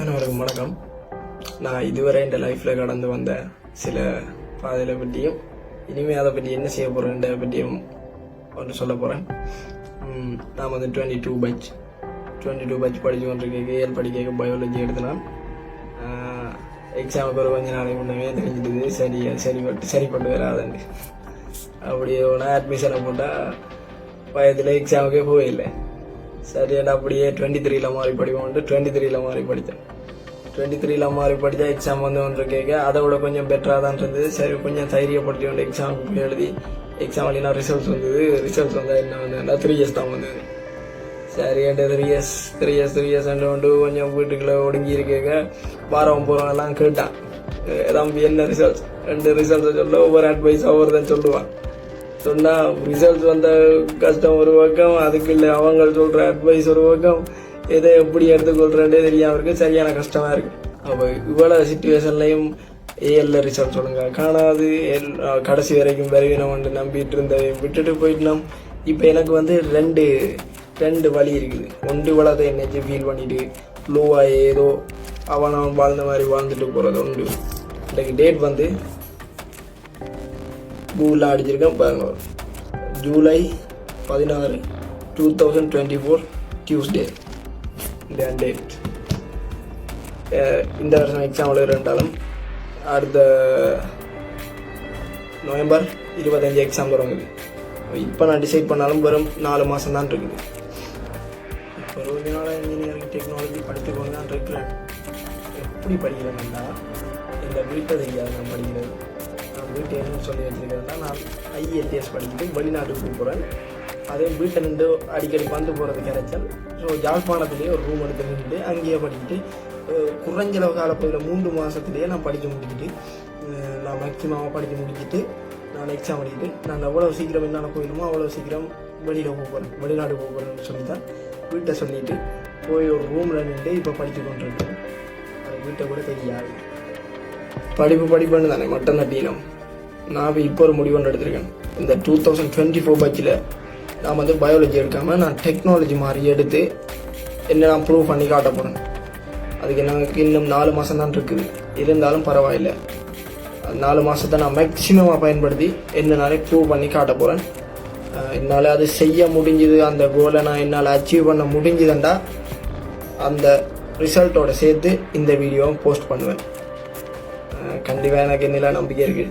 அனைவருக்கும் வணக்கம். நான் இதுவரை இந்த லைஃப்பில் கடந்து வந்த சில பாதைகளை பற்றியும் இனிமேல் அதை பற்றி என்ன செய்ய போகிறேன்ற பற்றியும் ஒன்று சொல்ல போகிறேன் நான் வந்து twenty two batch twenty two batch படித்து கொண்டிருக்க ஏஎல் படிக்க பயாலஜி எடுத்தனால் எக்ஸாமுக்கு ஒரு கொஞ்ச நாளைக்கு முன்னமே தெரிஞ்சிட்டு சரி சரிப்பட்டு சரிப்பட்டு வராதுன்னு. அப்படி ஒன்றா அட்மிஷனை போட்டால் வயதில் எக்ஸாமுக்கே போயில்லை சரி நான் அப்படியே டுவெண்ட்டி த்ரீல மாறி படிப்போம்ட்டு டுவெண்ட்டி த்ரீல மாறி படித்தேன். டுவெண்ட்டி த்ரீல மாறி படித்தா எக்ஸாம் வந்து ஒன்று கேட்க அதை விட கொஞ்சம் பெட்டராக தான் இருந்தது. சரி கொஞ்சம் தைரியப்படுத்தி கொண்டு எக்ஸாம் போய் எழுதி எக்ஸாம் எழுதினா ரிசல்ட்ஸ் வந்தது. ரிசல்ட்ஸ் வந்தால் என்ன வந்ததுன்னா த்ரீ இயர்ஸ் தான் வந்தது. சரி என்கிட்ட three years three years three years வந்து கொஞ்சம் வீட்டுக்குள்ளே ஒடுங்கி இருக்கேக்க வாரம் போகிறவங்க எல்லாம் கேட்டான். தம்பி என்ன ரிசல்ட்ஸ் ரெண்டு ரிசல்ட்ஸை சொல்ல ஒவ்வொரு அட்வைஸாக ஒவ்வொருதான் சொல்லுவான். சொன்னால் ரிசல்ட் வந்த கஷ்டம் ஒரு பக்கம் அதுக்கு இல்லை அவங்க சொல்கிற அட்வைஸ் ஒரு பக்கம் எதை எப்படி எடுத்துக்கொள்கிறேன்டே தெரியாமல் இருக்கு. சரியான கஷ்டமாக இருக்குது அப்போ இவ்வளோ சுச்சுவேஷன்லையும் ஏஎல்ல ரிசல்ட் சொல்லுங்க. காணாது. எல்- கடைசி வரைக்கும் வருவினம் நம்பிட்டு இருந்ததை விட்டுட்டு போயிட்டோம். இப்போ எனக்கு வந்து ரெண்டு ரெண்டு வழி இருக்குது. ஒன்று வளத்தை என்னச்சு ஃபீல் பண்ணிவிட்டு லோவாக ஏதோ அவன் அவன் வாழ்ந்த மாதிரி வாழ்ந்துட்டு போகிறது உண்டு. இன்றைக்கு டேட் வந்து கூகுளில் அடிச்சிருக்கேன் பாருங்க. ஜூலை பதினாறு two thousand twenty four Tuesday இந்த டேட் இந்த வருஷம் எக்ஸாம் எழுதுறாலும் அடுத்த நவம்பர் இருபத்தஞ்சு எக்ஸாம் தொடங்குது. இப்போ நான் டிசைட் பண்ணாலும் வெறும் நாலு மாதம் தான் இருக்குது. இப்போ இருபது நாளாக இன்ஜினியரிங் டெக்னாலஜி படித்து கொண்டு தான் இருக்கிறேன். எப்படி படிக்கிறேன்னா இந்த வீட்டை தெரியாது நான் படிக்கிறது. நான் வீட்டை என்ன சொல்லி வச்சிருக்கிறேன்னா நான் ஐஏடிஎஸ் படிச்சுட்டு வெளிநாட்டுக்கு போகிறேன் அதே வீட்டை நின்று அடிக்கடி வந்து போகிறது கிடைச்சல். ஸோ யாழ்ப்பாணத்துலேயே ஒரு ரூம் எடுத்து நின்று அங்கேயே படிச்சுட்டு குறைஞ்சளவு காலப்பகுதியில் மூன்று மாதத்துலேயே நான் படிக்க முடிஞ்சுட்டு நான் மேக்ஸிமமாக படிக்க முடிச்சுட்டு நான் எக்ஸாம் எழுதிட்டு நான் எவ்வளோ சீக்கிரம் என்னென்ன போயிடுமோ அவ்வளோ சீக்கிரம் வெளியில் போக போகிறேன் வெளிநாடு போக போகிறேன்னு சொல்லி தான் வீட்டை சொல்லிட்டு போய் ஒரு ரூமில் நின்று இப்போ படித்து கொண்டிருக்கேன் அது வீட்டை கூட தெரியாது. படிப்பு படிப்புன்னு தானே மட்டம் தட்டினோம் நான் இப்போ ஒரு முடிவு ஒன்று எடுத்திருக்கேன். இந்த டூ தௌசண்ட் டுவெண்ட்டி ஃபோர் பட்சில் நான் வந்து பயாலஜி எடுக்காமல் நான் டெக்னாலஜி மாதிரி எடுத்து என்ன நான் ப்ரூவ் பண்ணி காட்ட போகிறேன் அதுக்கு எனக்கு இன்னும் நாலு மாதம் தான் இருக்குது. இருந்தாலும் பரவாயில்லை. நாலு மாதத்தை நான் மேக்ஸிமமாக பயன்படுத்தி என்னனாலே ப்ரூவ் பண்ணி காட்ட போகிறேன் என்னால் அது செய்ய முடிஞ்சுது அந்த கோலை நான் என்னால் அச்சீவ் பண்ண முடிஞ்சுதுண்டா அந்த ரிசல்ட்டோட சேர்த்து இந்த வீடியோவை போஸ்ட் பண்ணுவேன். கண்டிப்பாக எனக்கு என்னெல்லாம் நம்பிக்கை இருக்குது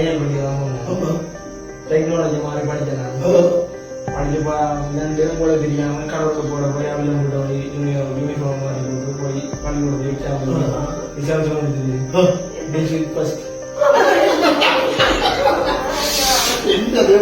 రియల్ டெக்னாலஜி மாதிரி படிக்கிறாங்க படிக்க ரெண்டு பேரும் கூட தெரியாம கடலுக்கு போட போய் அவளை கூட போய் யூனிஃபார்ம் மாதிரி போட்டு போய் பள்ளிக்கூட எக்ஸாம் எக்ஸாம்ஸ் முடிஞ்சது பேசிக் ஃபர்ஸ்ட் என்னது?